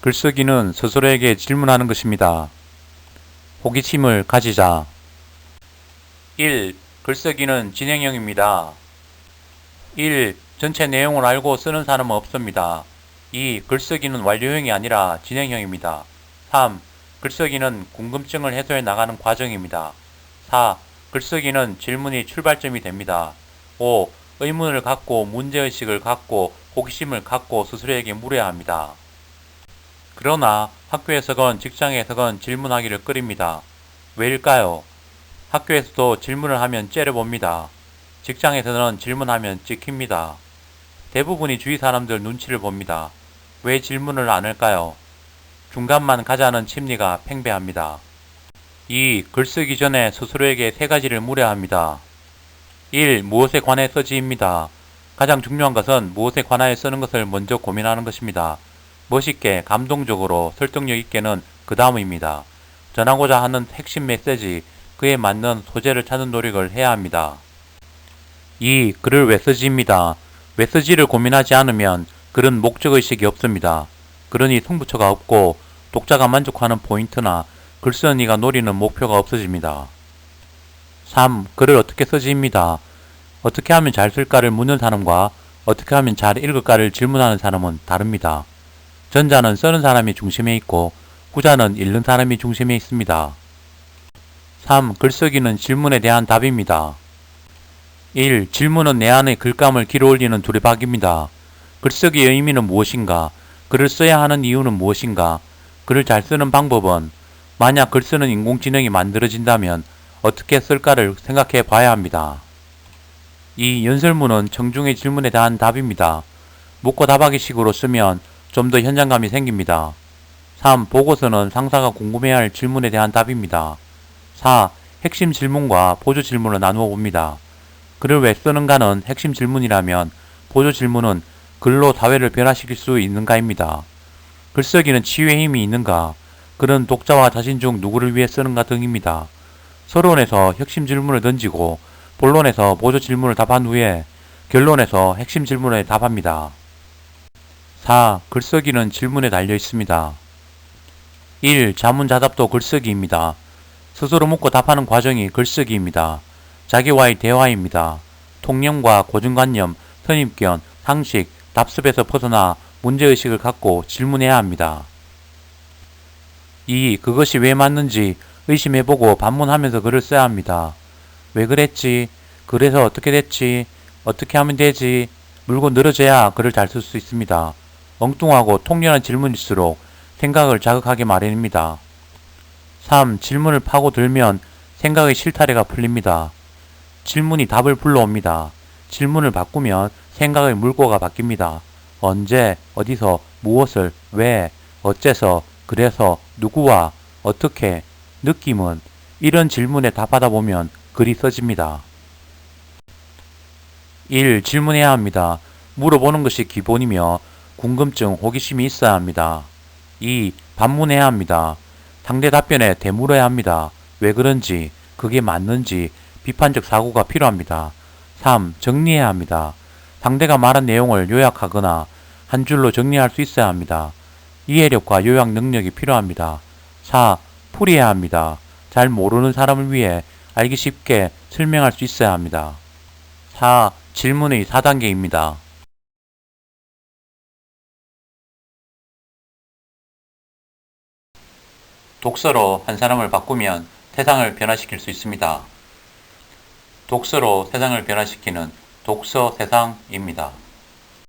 글쓰기는 스스로에게 질문하는 것입니다. 호기심을 가지자. 1. 글쓰기는 진행형입니다. 1. 전체 내용을 알고 쓰는 사람은 없습니다. 2. 글쓰기는 완료형이 아니라 진행형입니다. 3. 글쓰기는 궁금증을 해소해 나가는 과정입니다. 4. 글쓰기는 질문이 출발점이 됩니다. 5. 의문을 갖고 문제의식을 갖고 호기심을 갖고 스스로에게 물어야 합니다. 그러나 학교에서건 직장에서건 질문하기를 꺼립니다. 왜일까요? 학교에서도 질문을 하면 째려봅니다. 직장에서는 질문하면 찍힙니다. 대부분이 주위 사람들 눈치를 봅니다. 왜 질문을 안 할까요? 중간만 가자는 심리가 팽배합니다. 2. 글쓰기 전에 스스로에게 세 가지를 물어야 합니다. 1. 무엇에 관해 써지입니다. 가장 중요한 것은 무엇에 관하여 쓰는 것을 먼저 고민하는 것입니다. 멋있게, 감동적으로, 설득력 있게는 그 다음입니다. 전하고자 하는 핵심 메시지, 그에 맞는 소재를 찾는 노력을 해야 합니다. 2. 글을 왜 쓰지입니다. 왜 쓰지를 고민하지 않으면 글은 목적의식이 없습니다. 그러니 승부처가 없고 독자가 만족하는 포인트나 글 쓰는 이가 노리는 목표가 없어집니다. 3. 글을 어떻게 쓰지입니다. 어떻게 하면 잘 쓸까를 묻는 사람과 어떻게 하면 잘 읽을까를 질문하는 사람은 다릅니다. 전자는 쓰는 사람이 중심에 있고 후자는 읽는 사람이 중심에 있습니다. 3. 글쓰기는 질문에 대한 답입니다. 1. 질문은 내 안의 글감을 길어올리는 두레박입니다. 글쓰기의 의미는 무엇인가? 글을 써야 하는 이유는 무엇인가? 글을 잘 쓰는 방법은 만약 글 쓰는 인공지능이 만들어진다면 어떻게 쓸까를 생각해 봐야 합니다. 이 연설문은 청중의 질문에 대한 답입니다. 묻고 답하기 식으로 쓰면 좀 더 현장감이 생깁니다. 3. 보고서는 상사가 궁금해할 질문에 대한 답입니다. 4. 핵심 질문과 보조 질문을 나누어 봅니다. 글을 왜 쓰는가는 핵심 질문이라면 보조 질문은 글로 사회를 변화시킬 수 있는가입니다. 글쓰기는 치유의 힘이 있는가? 글은 독자와 자신 중 누구를 위해 쓰는가 등입니다. 서론에서 핵심 질문을 던지고 본론에서 보조 질문을 답한 후에 결론에서 핵심 질문에 답합니다. 4. 글쓰기는 질문에 달려 있습니다. 1. 자문자답도 글쓰기입니다. 스스로 묻고 답하는 과정이 글쓰기입니다. 자기와의 대화입니다. 통념과 고정관념, 선입견, 상식, 답습에서 벗어나 문제의식을 갖고 질문해야 합니다. 2. 그것이 왜 맞는지 의심해보고 반문하면서 글을 써야 합니다. 왜 그랬지? 그래서 어떻게 됐지? 어떻게 하면 되지? 물고 늘어져야 글을 잘 쓸 수 있습니다. 엉뚱하고 통렬한 질문일수록 생각을 자극하게 마련입니다. 3. 질문을 파고들면 생각의 실타래가 풀립니다. 질문이 답을 불러옵니다. 질문을 바꾸면 생각의 물꼬가 바뀝니다. 언제, 어디서, 무엇을, 왜, 어째서, 그래서, 누구와, 어떻게, 느낌은 이런 질문에 답하다 보면 글이 써집니다. 1. 질문해야 합니다. 물어보는 것이 기본이며 궁금증, 호기심이 있어야 합니다. 2. 반문해야 합니다. 상대 답변에 되물어야 합니다. 왜 그런지, 그게 맞는지 비판적 사고가 필요합니다. 3. 정리해야 합니다. 상대가 말한 내용을 요약하거나 한 줄로 정리할 수 있어야 합니다. 이해력과 요약 능력이 필요합니다. 4. 풀이해야 합니다. 잘 모르는 사람을 위해 알기 쉽게 설명할 수 있어야 합니다. 4. 질문의 4단계입니다. 독서로 한 사람을 바꾸면 세상을 변화시킬 수 있습니다. 독서로 세상을 변화시키는 독서 세상입니다.